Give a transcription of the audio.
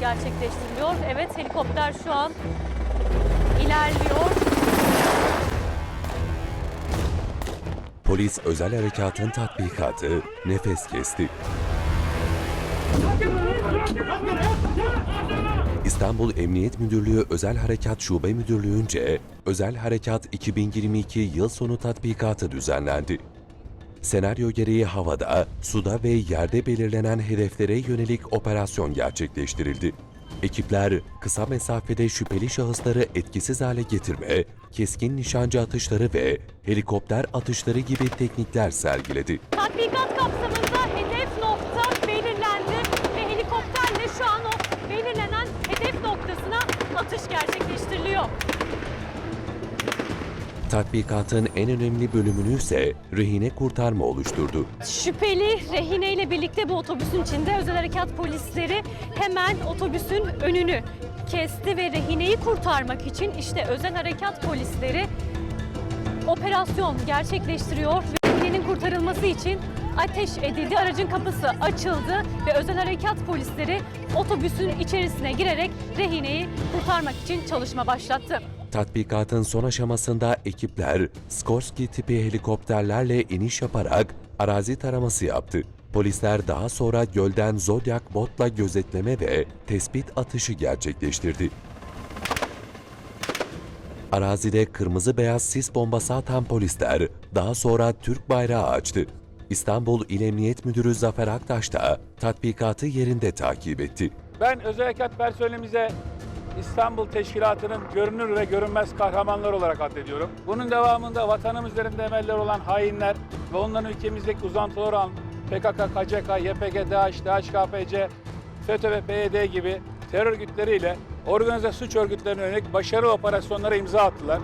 gerçekleştiriliyor. Evet helikopter şu an ilerliyor. Polis özel harekatın tatbikatı nefes kesti. İstanbul Emniyet Müdürlüğü Özel Harekat Şube Müdürlüğü'nce Özel Harekat 2022 yıl sonu tatbikatı düzenlendi. Senaryo gereği havada, suda ve yerde belirlenen hedeflere yönelik operasyon gerçekleştirildi. Ekipler kısa mesafede şüpheli şahısları etkisiz hale getirme, keskin nişancı atışları ve helikopter atışları gibi teknikler sergiledi. Tatbikat kapsamında hedef nokta belirlendi ve helikopterle şu an o belirlenen hedef noktasına atış gerçekleştiriliyor. Tatbikatın en önemli bölümünü ise rehine kurtarma oluşturdu. Şüpheli rehine ile birlikte bu otobüsün içinde özel harekat polisleri hemen otobüsün önünü kesti ve rehineyi kurtarmak için işte özel harekat polisleri operasyon gerçekleştiriyor ve rehinenin kurtarılması için ateş edildi. Aracın kapısı açıldı ve özel harekat polisleri otobüsün içerisine girerek rehineyi kurtarmak için çalışma başlattı. Tatbikatın son aşamasında ekipler Skorsky tipi helikopterlerle iniş yaparak arazi taraması yaptı. Polisler daha sonra gölden Zodiac botla gözetleme ve tespit atışı gerçekleştirdi. Arazide kırmızı beyaz sis bombası atan polisler daha sonra Türk bayrağı açtı. İstanbul İl Emniyet Müdürü Zafer Aktaş da tatbikatı yerinde takip etti. Ben özel harekat personelimize İstanbul Teşkilatı'nın görünür ve görünmez kahramanlar olarak addediyorum. Bunun devamında vatanımız üzerinde emeller olan hainler ve onların ülkemizdeki uzantıları olan PKK, KCK, YPG, DAEŞ, DHKPC, FETÖ ve PYD gibi terör örgütleriyle organize suç örgütlerine yönelik başarılı operasyonlara imza attılar.